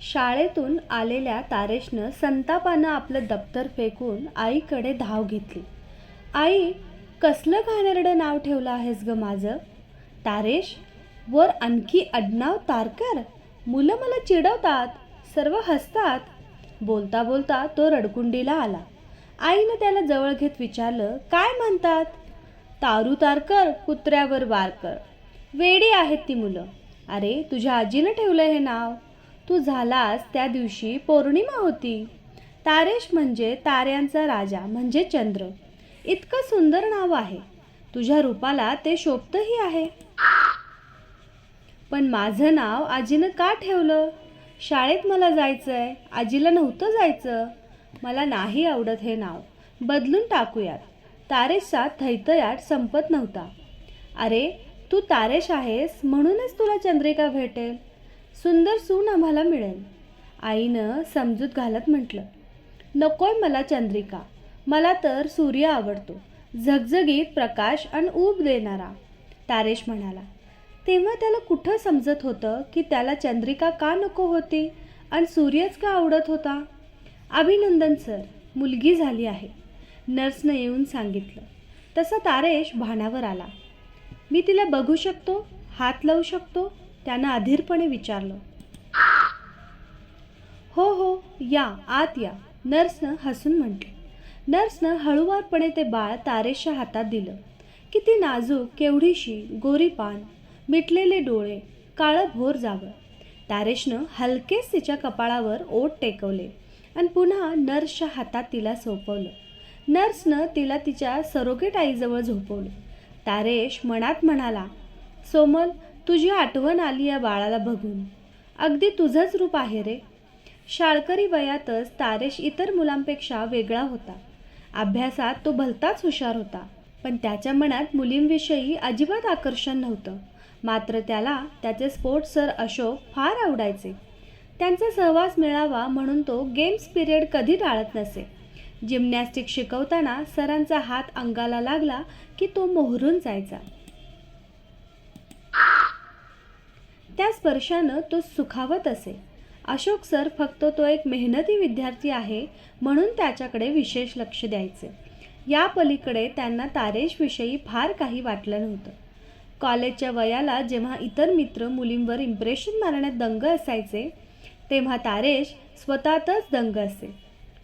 शाळेतून आलेल्या तारेशनं संतापानं आपलं दप्तर फेकून आईकडे धाव घेतली. आई कसलं घाणेरडं नाव ठेवलं आहेस ग माझं? तारेश वर आणखी अडनाव तारकर मुलं मला चिडवतात सर्व हसतात. बोलता बोलता तो रडकुंडीला आला. आईनं त्याला जवळ घेत विचारलं काय म्हणतात? तारू तारकर कुत्र्यावर वार कर. वेडी आहेत ती मुलं. अरे तुझ्या आजीनं ठेवलं हे नाव? तू झालास त्या दिवशी पौर्णिमा होती. तारेश म्हणजे ताऱ्यांचा राजा म्हणजे चंद्र. इतकं सुंदर नाव आहे. तुझ्या रूपाला ते शोभतही आहे. पण माझं नाव आजीनं का ठेवलं? शाळेत मला जायचं आहे आजीला नव्हतं जायचं. मला नाही आवडत हे नाव. बदलून टाकूयात. तारेशचा थैतयाट संपत नव्हता. अरे तू तारेश आहेस म्हणूनच तुला चंद्रिका भेटेल. सुंदर सून आम्हाला मिळेल. आईनं समजूत घालत म्हटलं नकोय मला चंद्रिका मला तर सूर्य आवडतो. झगझगीत प्रकाश आणि ऊब देणारा. तारेश म्हणाला तेव्हा त्याला कुठं समजत होतं की त्याला चंद्रिका का नको होती आणि सूर्यच का आवडत होता? अभिनंदन सर. मुलगी झाली आहे. नर्सनं येऊन सांगितलं. तसा तारेश भानावर आला. मी तिला बघू शकतो हात लावू शकतो त्यानं अधीरपणे विचारलं. हो हो या आत या नर्सनं हसून म्हटलं. नर्सनं हळूवारपणे ते बाळ तारेशच्या हातात दिलं. किती नाजूक केवढीशी गोरी पान मिटलेले डोळे काळं भोर जावं. तारेशनं हलकेच तिच्या कपाळावर ओट टेकवले आणि पुन्हा नर्सच्या हातात तिला सोपवलं. नर्सनं तिला तिच्या सरोगेट आईजवळ झोपवलं. तारेश मनात म्हणाला सोमल तुझी आठवण आली या बाळाला बघून. अगदी तुझंच रूप आहे रे. शाळकरी वयातच तारेश इतर मुलांपेक्षा वेगळा होता. अभ्यासात तो भलताच हुशार होता पण त्याच्या मनात मुलींविषयी अजिबात आकर्षण नव्हतं. मात्र त्याला त्याचे स्पोर्ट्स सर अशोक फार आवडायचे. त्यांचा सहवास मिळावा म्हणून तो गेम्स पिरियड कधी टाळत नसे. जिमनॅस्टिक शिकवताना सरांचा हात अंगाला लागला की तो मोहरून जायचा. त्या स्पर्शानं तो सुखावत असे. अशोक सर फक्त तो एक मेहनती विद्यार्थी आहे म्हणून त्याच्याकडे विशेष लक्ष द्यायचे. या पलीकडे त्यांना तारेशविषयी फार काही वाटलं नव्हतं. कॉलेजच्या वयाला जेव्हा इतर मित्र मुलींवर इम्प्रेशन मारण्यात दंग असायचे तेव्हा तारेश स्वतःतच दंग असे.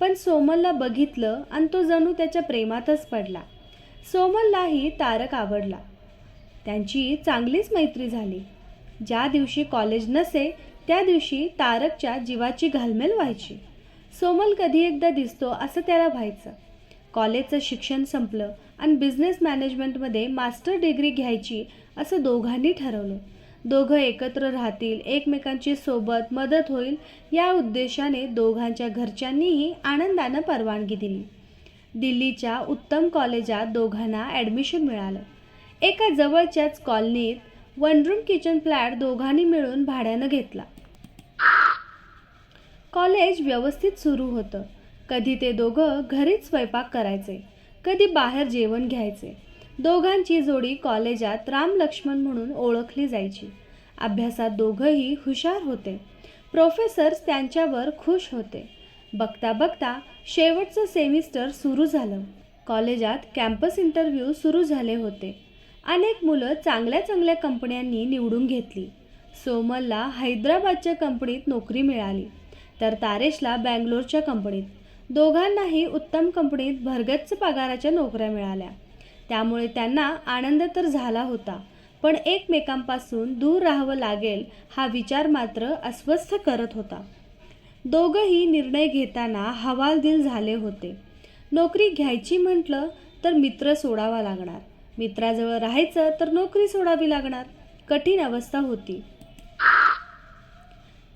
पण सोमलला बघितलं आणि तो जणू त्याच्या प्रेमातच पडला. सोमललाही तारक आवडला. त्यांची चांगलीच मैत्री झाली. ज्या दिवशी कॉलेज नसे त्या दिवशी तारकच्या जीवाची घालमेल व्हायची. सोमल कधी एकदा दिसतो असं त्याला व्हायचं. कॉलेजचं शिक्षण संपलं आणि बिझनेस मॅनेजमेंटमध्ये मास्टर डिग्री घ्यायची असं दोघांनी ठरवलं. दोघं एकत्र राहतील एकमेकांची सोबत मदत होईल या उद्देशाने दोघांच्या घरच्यांनीही आनंदानं परवानगी दिली. दिल्लीच्या उत्तम कॉलेजात दोघांना ॲडमिशन मिळालं. एका जवळच्याच कॉलनीत वन रूम किचन फ्लॅट दोघांनी मिळून भाड्यानं घेतला. कॉलेज व्यवस्थित सुरू होतं. कधी ते दोघं घरीच स्वयंपाक करायचे कधी बाहेर जेवण घ्यायचे. दोघांची जोडी कॉलेजात राम लक्ष्मण म्हणून ओळखली जायची. अभ्यासात दोघंही हुशार होते. प्रोफेसर्स त्यांच्यावर खुश होते. बघता बघता शेवटचं सेमिस्टर सुरू झालं. कॉलेजात कॅम्पस इंटरव्ह्यू सुरू झाले होते. अनेक मुलं चांगल्या चांगल्या कंपन्यांनी निवडून घेतली. सोमलला हैदराबादच्या कंपनीत नोकरी मिळाली. तर तारेशला बँगलोरच्या कंपनीत. दोघांनाही उत्तम कंपनीत भरगच्च पगाराच्या नोकऱ्या मिळाल्या. त्यामुळे त्यांना आनंद तर झाला होता पण एकमेकांपासून दूर राहावं लागेल हा विचार मात्र अस्वस्थ करत होता. दोघंही निर्णय घेताना हवालदिल झाले होते. नोकरी घ्यायची म्हटलं तर मित्र सोडावा लागणार. मित्राजवळ राहायचं तर नोकरी सोडावी लागणार. कठीण अवस्था होती.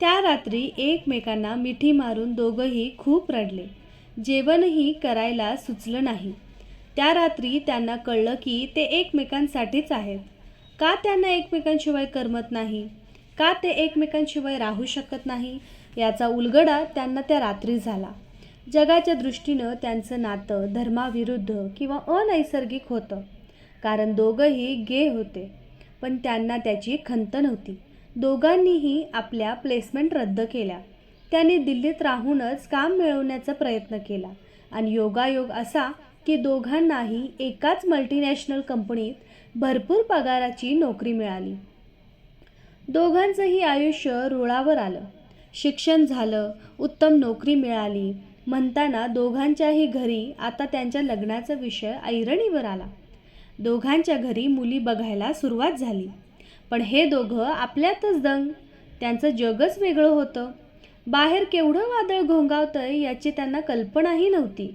त्या रात्री एकमेकांना मिठी मारून दोघंही खूप रडले. जेवणही करायला सुचलं नाही. त्या रात्री त्यांना कळलं की ते एकमेकांसाठीच आहेत. का त्यांना एकमेकांशिवाय करमत नाही? का ते एकमेकांशिवाय राहू शकत नाही? याचा उलगडा त्यांना त्या रात्री झाला. जगाच्या दृष्टीनं त्यांचं नातं धर्माविरुद्ध किंवा अनैसर्गिक होतं. कारण दोघंही गे होते. पण त्यांना त्याची खंत नव्हती दोघांनीही आपल्या प्लेसमेंट रद्द केल्या. त्यांनी दिल्लीत राहूनच काम मिळवण्याचा प्रयत्न केला. आणि योगायोग असा की दोघांनाही एकाच मल्टीनॅशनल कंपनीत भरपूर पगाराची नोकरी मिळाली. दोघांचंही आयुष्य रुळावर आलं. शिक्षण झालं उत्तम नोकरी मिळाली. म्हणताना दोघांच्याही घरी आता त्यांच्या लग्नाचा विषय ऐरणीवर आला. दोघांच्या घरी मुली बघायला सुरुवात झाली. पण हे दोघं आपल्यातच दंग. त्यांचं जगच वेगळं होतं. बाहेर केवढं वादळ घोंगावतंय याची त्यांना कल्पनाही नव्हती.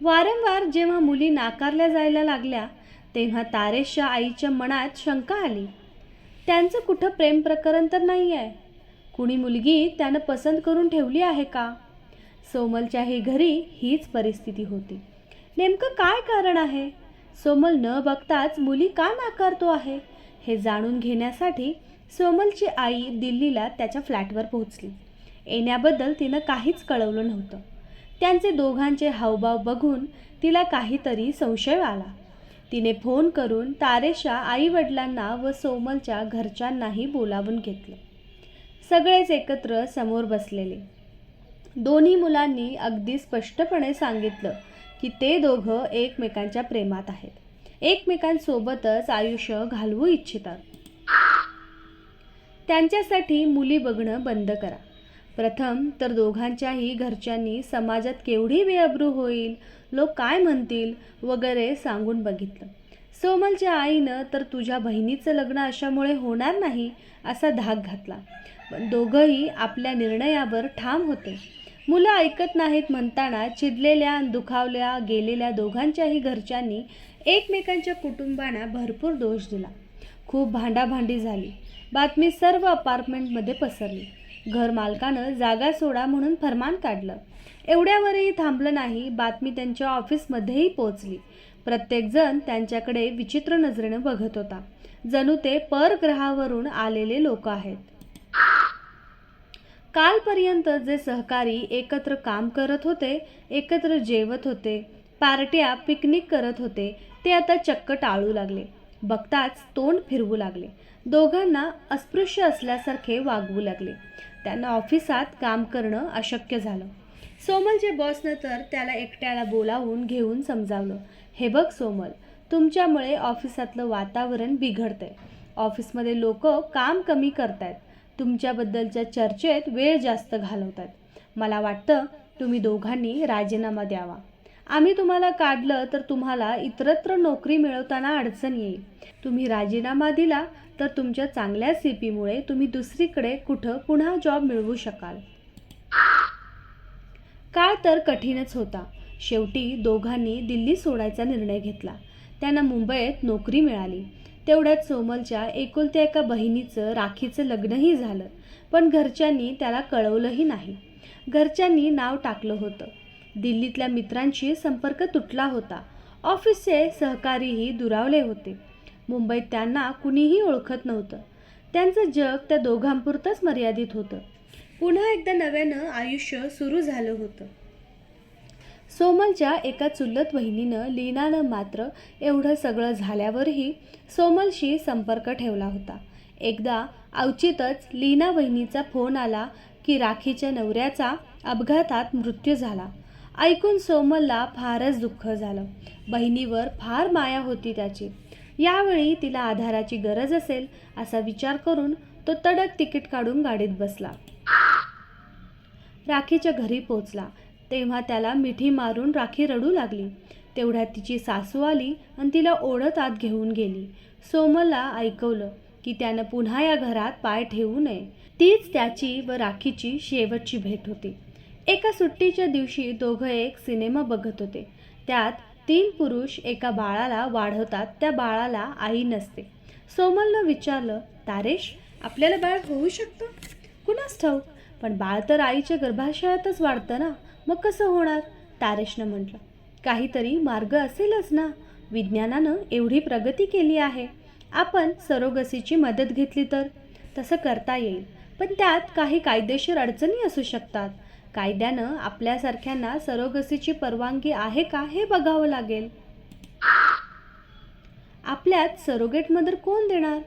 वारंवार जेव्हा मुली नाकारल्या जायला लागल्या तेव्हा तारेशच्या आईच्या मनात शंका आली. त्यांचं कुठं प्रेम प्रकरण तर नाही आहे कुणी मुलगी त्यानं पसंत करून ठेवली आहे का? सोमलच्याही घरी हीच परिस्थिती होती. नेमकं काय कारण आहे? सोमल न बघताच मुली का नाकारतो आहे? हे जाणून घेण्यासाठी सोमलची आई दिल्लीला त्याच्या फ्लॅटवर पोहोचली. येण्याबद्दल तिनं काहीच कळवलं नव्हतं. त्यांचे दोघांचे हावभाव बघून तिला काहीतरी संशय आला. तिने फोन करून तारेशा आईवडिलांना व सोमलच्या घरच्यांनाही बोलावून घेतलं. सगळेच एकत्र समोर बसलेले. दोन्ही मुलांनी अगदी स्पष्टपणे सांगितलं की ते दोघं एकमेकांच्या प्रेमात आहेत. एकमेकांसोबतच आयुष्य घालवू इच्छितात. त्यांच्यासाठी मुली बघणं बंद करा. प्रथम तर दोघांच्याही घरच्यांनी समाजात केवढी बेअब्रू होईल लोक काय म्हणतील वगैरे सांगून बघितलं. सोमलच्या आईनं तर तुझ्या बहिणीचं लग्न अशामुळे होणार नाही असा धाक घातला. पण दोघंही आपल्या निर्णयावर ठाम होते. मुलं ऐकत नाहीत म्हणताना चिडलेल्या दुखावल्या गेलेल्या दोघांच्याही घरच्यांनी एकमेकांच्या कुटुंबांना भरपूर दोष दिला. खूप भांडाभांडी झाली. बातमी सर्व अपार्टमेंटमध्ये पसरली. घर मालकानं जागा सोडा म्हणून फरमान काढलं. एवढ्यावरही थांबलं नाही बातमी त्यांच्या ऑफिसमध्येही पोचली प्रत्येकजण त्यांच्याकडे विचित्र नजरेनं बघत होता. जणू ते परग्रहावरून आलेले लोक आहेत. कालपर्यंत जे सहकारी एकत्र काम करत होते एकत्र जेवत होते पार्ट्या पिकनिक करत होते ते आता चक्क टाळू लागले. बघताच तोंड फिरवू लागले. दोघांना अस्पृश्य असल्यासारखे वागवू लागले. त्यांना ऑफिसात काम करणं अशक्य झालं. सोमलचे बॉसनं तर त्याला एकट्याला बोलावून घेऊन समजावलं. हे बघ सोमल तुमच्यामुळे ऑफिसातलं वातावरण बिघडतंय. ऑफिसमध्ये लोक काम कमी करतायत. तुमच्याबद्दलच्या चर्चेत वेळ जास्त घालवतात. मला वाटतं तुम्ही दोघांनी राजीनामा द्यावा. आम्ही तुम्हाला काढलं तर तुम्हाला इतरत्र नोकरी मिळवताना अडचण येईल. तुम्ही राजीनामा दिला तर तुमच्या चांगल्या सी पीमुळे तुम्ही दुसरीकडे कुठं पुन्हा जॉब मिळवू शकाल. काळ तर कठीणच होता. शेवटी दोघांनी दिल्ली सोडायचा निर्णय घेतला. त्यांना मुंबईत नोकरी मिळाली. तेवढ्यात सोमलच्या एकुलत्या एका बहिणीचं राखीचं लग्नही झालं पण घरच्यांनी त्याला कळवलंही नाही. घरच्यांनी नाव टाकलं होतं. दिल्लीतल्या मित्रांशी संपर्क तुटला होता. ऑफिसचे सहकारीही दुरावले होते. मुंबईत त्यांना कुणीही ओळखत नव्हतं. त्यांचं जग त्या दोघांपुरतंच मर्यादित होतं. पुन्हा एकदा नव्यानं आयुष्य सुरू झालं होतं. सोमलच्या एका चुलत बहिणीनं लीनानं मात्र एवढं सगळं झाल्यावरही सोमलशी संपर्क ठेवला होता. एकदा अवचितच लीना बहिणीचा फोन आला की राखीच्या नवऱ्याचा अपघातात मृत्यू झाला. ऐकून सोमलला फारच दुःख झालं. बहिणीवर फार माया होती त्याची. यावेळी तिला आधाराची गरज असेल असा विचार करून तो तडक तिकीट काढून गाडीत बसला. राखीच्या घरी पोचला तेव्हा त्याला मिठी मारून राखी रडू लागली. तेवढ्यात तिची सासू आली आणि तिला ओढत आत घेऊन गेली. सोमलला ऐकवलं की त्यानं पुन्हा या घरात पाय ठेवू नये. तीच त्याची व राखीची शेवटची भेट होती. एका सुट्टीच्या दिवशी दोघं एक सिनेमा बघत होते. त्यात तीन पुरुष एका बाळाला वाढवतात त्या बाळाला आई नसते. सोमलनं विचारलं तारेश आपल्याला बाळ होऊ शकतं? कुणास ठाऊक? पण बाळ तर आईच्या गर्भाशयातच वाढतं ना. मग कसं होणार? तारेशनं म्हटलं काहीतरी मार्ग असेलच ना. विज्ञानानं एवढी प्रगती केली आहे. आपण सरोगसीची मदत घेतली तर? तसं करता येईल. पण त्यात काही कायदेशीर अडचणी असू शकतात. कायद्यानं आपल्यासारख्यांना सरोगसीची परवानगी आहे का हे बघावं लागेल. आपल्यात सरोगेट मदर कोण देणार?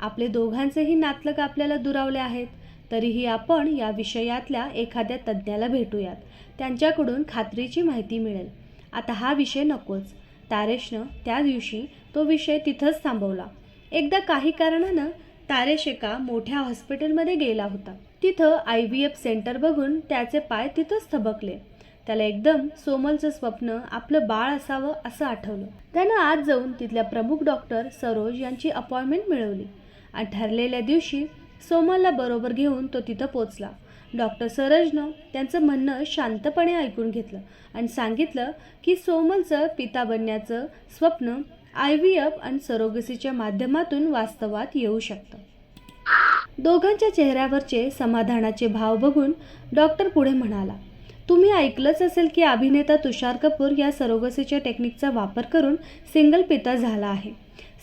आपले दोघांचेही नातलग आपल्याला दुरावले आहेत. तरीही आपण या विषयातल्या एखाद्या तज्ज्ञाला भेटूयात. त्यांच्याकडून खात्रीची माहिती मिळेल. आता हा विषय नकोच. तारेशनं त्या दिवशी तो विषय तिथंच थांबवला. एकदा काही कारणानं तारेश एका मोठ्या हॉस्पिटलमध्ये गेला होता. तिथं आय व्ही एफ सेंटर बघून त्याचे पाय तिथंच थबकले. त्याला एकदम सोमलचं स्वप्न आपलं बाळ असावं असं आठवलं. त्यानं आज जाऊन तिथल्या प्रमुख डॉक्टर सरोज यांची अपॉइंटमेंट मिळवली. आणि ठरलेल्या दिवशी सोमलला बरोबर घेऊन तो तिथं पोचला. डॉक्टर सरजनं त्यांचं म्हणणं शांतपणे ऐकून घेतलं आणि सांगितलं की सोमलचं पिता बनण्याचं स्वप्न आय व्ही एफ आणि सरोगसीच्या माध्यमातून वास्तवात येऊ शकतं. दोघांच्या चेहऱ्यावरचे समाधानाचे भाव बघून डॉक्टर पुढे म्हणाला तुम्ही ऐकलंच असेल की अभिनेता तुषार कपूर या सरोगसीच्या टेक्निकचा वापर करून सिंगल पिता झाला आहे.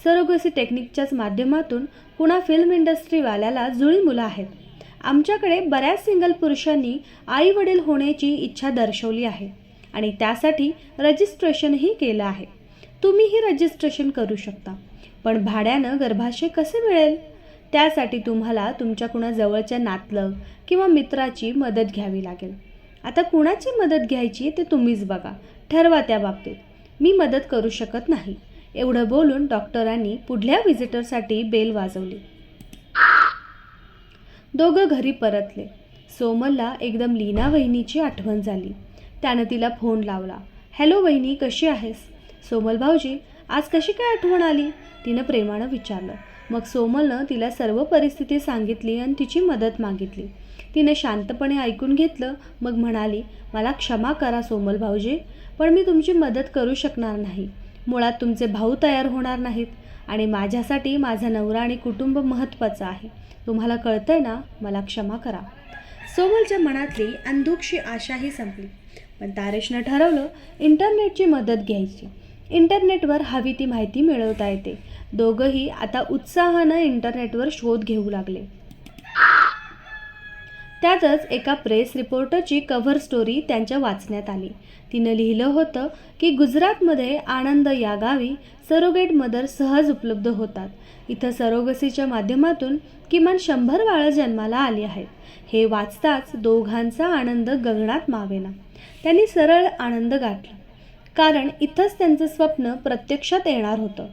सरोगसी टेक्निकच्याच माध्यमातून पुन्हा फिल्म इंडस्ट्रीवाल्याला जुळी मुलं आहेत. आमच्याकडे बऱ्याच सिंगल पुरुषांनी आई वडील होण्याची इच्छा दर्शवली आहे आणि त्यासाठी रजिस्ट्रेशनही केलं आहे. तुम्हीही रजिस्ट्रेशन करू शकता. पण भाड्यानं गर्भाशय कसे मिळेल? त्यासाठी तुम्हाला तुमच्या कुणा जवळच्या नातलग किंवा मित्राची मदत घ्यावी लागेल. आता कुणाची मदत घ्यायची ते तुम्हीच बघा. ठरवा त्या बाबतीत. मी मदत करू शकत नाही. एवढं बोलून डॉक्टरांनी पुढल्या व्हिजिटरसाठी बेल वाजवली. दोघं घरी परतले. सोमलला एकदम लीना वहिनीची आठवण झाली. त्यानं तिला फोन लावला. हॅलो वहिनी कशी आहेस? सोमल भाऊजी आज कशी काय आठवण आली? तिनं प्रेमानं विचारलं. मग सोमलनं तिला सर्व परिस्थिती सांगितली आणि तिची मदत मागितली. तिने शांतपणे ऐकून घेतलं. मग म्हणाली मला क्षमा करा सोमल भाऊजी पण मी तुमची मदत करू शकणार नाही. मुळात तुमचे भाऊ तयार होणार नाहीत आणि माझ्यासाठी माझा नवरा आणि कुटुंब महत्त्वाचं आहे. तुम्हाला कळतंय ना? मला क्षमा करा. सोमलच्या मनातली अंधुकशी आशाही संपली. पण तारेशनं ठरवलं इंटरनेटची मदत घ्यायची. इंटरनेटवर हवी ती माहिती मिळवता येते. दोघंही आता उत्साहानं इंटरनेटवर शोध घेऊ लागले. त्यातच एका प्रेस रिपोर्टरची कव्हर स्टोरी त्यांच्या वाचण्यात आली. तिनं लिहिलं होतं की गुजरातमध्ये आनंद या गावी सरोगेट मदर सहज उपलब्ध होतात. इथं सरोगसीच्या माध्यमातून किमान शंभर बाळं जन्माला आली आहेत. हे वाचताच दोघांचा आनंद गगनात मावेना. त्यांनी सरळ आनंद गाठला. कारण इथंच त्यांचं स्वप्न प्रत्यक्षात येणार होतं.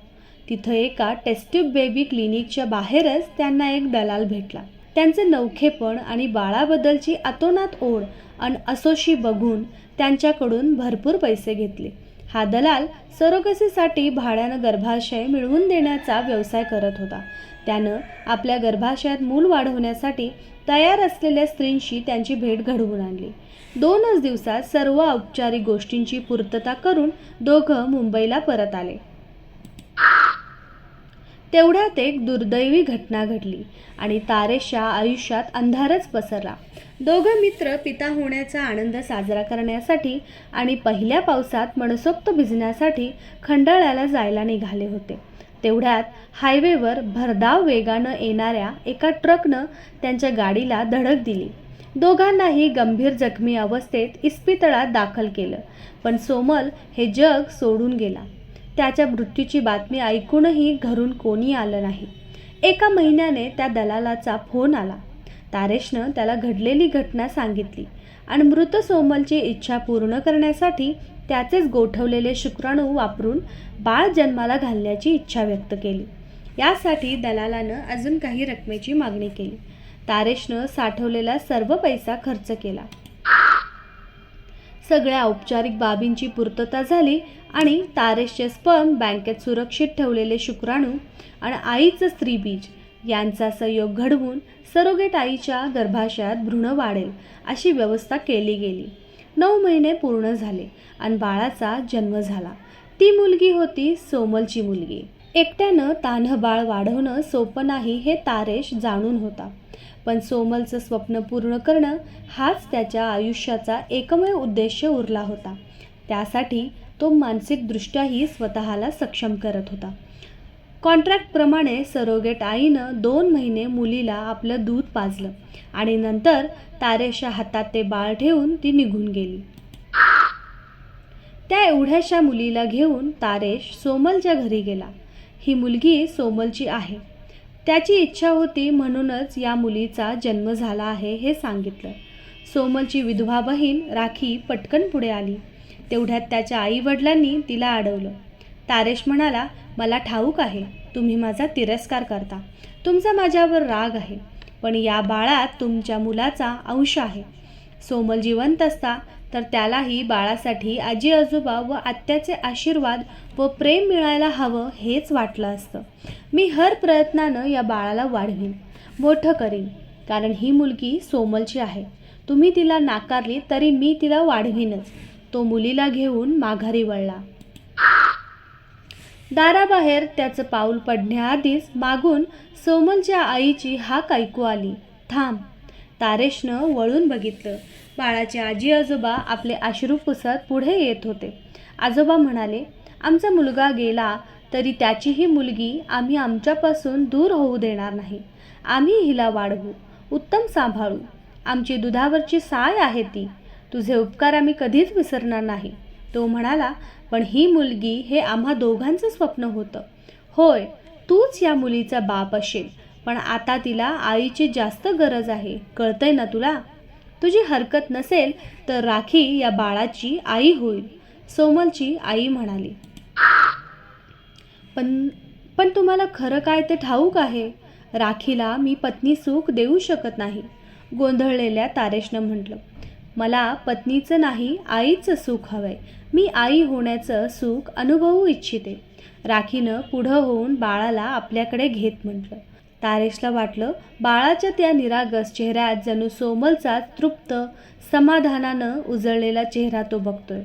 तिथं एका टेस्ट्यूब बेबी क्लिनिकच्या बाहेरच त्यांना एक दलाल भेटला. त्यांचे नवखेपण आणि बाळाबद्दलची अतोनात ओढ आणि असोशी बघून त्यांच्याकडून भरपूर पैसे घेतले. हा दलाल सरोगसीसाठी भाड्यानं गर्भाशय मिळवून देण्याचा व्यवसाय करत होता. त्यानं आपल्या गर्भाशयात मूल वाढवण्यासाठी तयार असलेल्या स्त्रींशी त्यांची भेट घडवून आणली. दोनच दिवसात सर्व औपचारिक गोष्टींची पूर्तता करून दोघं मुंबईला परत आले. तेवढ्यात एक दुर्दैवी घटना घडली आणि तारेशच्या आयुष्यात अंधारच पसरला. दोघं मित्र पिता होण्याचा आनंद साजरा करण्यासाठी आणि पहिल्या पावसात मनसोक्त भिजण्यासाठी खंडाळ्याला जायला निघाले होते. तेवढ्यात हायवेवर भरधाव वेगानं येणाऱ्या एका ट्रकनं त्यांच्या गाडीला धडक दिली. दोघांनाही गंभीर जखमी अवस्थेत इस्पितळात दाखल केलं पण सोमल हे जग सोडून गेला. त्याच्या मृत्यूची बातमी ऐकूनही घरून कोणी आलं नाही. एका महिन्याने त्या दलालाचा फोन आला. तारेशनं त्याला घडलेली घटना सांगितली आणि मृत सोमलची इच्छा पूर्ण करण्यासाठी त्याचेच गोठवलेले शुक्राणू वापरून बाळ जन्माला घालण्याची इच्छा व्यक्त केली. यासाठी दलालानं अजून काही रकमेची मागणी केली. तारेशनं साठवलेला सर्व पैसा खर्च केला. सगळ्या औपचारिक बाबींची पूर्तता झाली आणि तारेशचे स्पर्म बँकेत सुरक्षित ठेवलेले शुक्राणू आणि आईचं स्त्रीबीज यांचा संयोग घडवून सरोगेट आईच्या गर्भाशयात भ्रूण वाढेल अशी व्यवस्था केली गेली. नऊ महिने पूर्ण झाले आणि बाळाचा जन्म झाला. ती मुलगी होती सोमलची मुलगी. एकट्यानं तान्ह बाळ वाढवणं सोपं नाही हे तारेश जाणून होता. पण सोमलचं स्वप्न पूर्ण करणं हाच त्याच्या आयुष्याचा एकमेव उद्देश उरला होता. त्यासाठी तो मानसिकदृष्ट्याही स्वतःला सक्षम करत होता. कॉन्ट्रॅक्टप्रमाणे सरोगेट आईनं दोन महिने मुलीला आपलं दूध पाजलं आणि नंतर तारेशा हातात ते बाळ ठेवून ती निघून गेली. त्या एवढ्याशा मुलीला घेऊन तारेश सोमलच्या घरी गेला. ही मुलगी सोमलची आहे. त्याची इच्छा होती म्हणूनच या मुलीचा जन्म झाला आहे हे सांगितलं. सोमलची विधवा बहीण राखी पटकन पुढे आली. तेवढ्यात त्याच्या आईवडिलांनी तिला अडवलं. तारेश म्हणाला मला ठाऊक आहे तुम्ही माझा तिरस्कार करता. तुमचा माझ्यावर राग आहे पण या बाळात तुमच्या मुलाचा अंश आहे. सोमल जिवंत असता तर त्यालाही बाळासाठी आजी आजोबा व आत्याचे आशीर्वाद व प्रेम मिळायला हवं हेच वाटलं असतं. मी हर प्रयत्नानं या बाळाला वाढवीन मोठं करीन कारण ही मुलगी सोमलची आहे. तुम्ही तिला नाकारली तरी मी तिला वाढवीनच. तो मुलीला घेऊन माघारी वळला. दाराबाहेर त्याचं पाऊल पडण्याआधीच मागून सोमलच्या आईची हाक ऐकू आली. थांब तारेशनं वळून बघितलं. बाळाचे आजी आजोबा आपले अश्रू पुसत पुढे येत होते. आजोबा म्हणाले आमचा मुलगा गेला तरी त्याचीही मुलगी आम्ही आमच्यापासून दूर होऊ देणार नाही. आम्ही हिला वाढवू उत्तम सांभाळू. आमची दुधावरची साय आहे ती. तुझे उपकार आम्ही कधीच विसरणार नाही. तो म्हणाला पण ही मुलगी हे आम्हा दोघांचं स्वप्न होतं. होय तूच या मुलीचा बाप असेल. पण आता तिला आईची जास्त गरज आहे. कळतंय ना तुला? तुझी हरकत नसेल तर राखी या बाळाची आई होईल सोमलची आई म्हणाली. पण पण तुम्हाला खरं काय ते ठाऊक आहे? राखीला मी पत्नी सुख देऊ शकत नाही गोंधळलेल्या तारेशनं म्हटलं. मला पत्नीचं नाही आईचं सुख हवंय. मी आई होण्याचं सुख अनुभवू इच्छिते. राखीनं पुढं होऊन बाळाला आपल्याकडे घेत म्हटलं. तारेशला वाटलं बाळाच्या त्या निरागस चेहऱ्यात जणू सोमलचा तृप्त समाधानानं उजळलेला चेहरा तो बघतोय.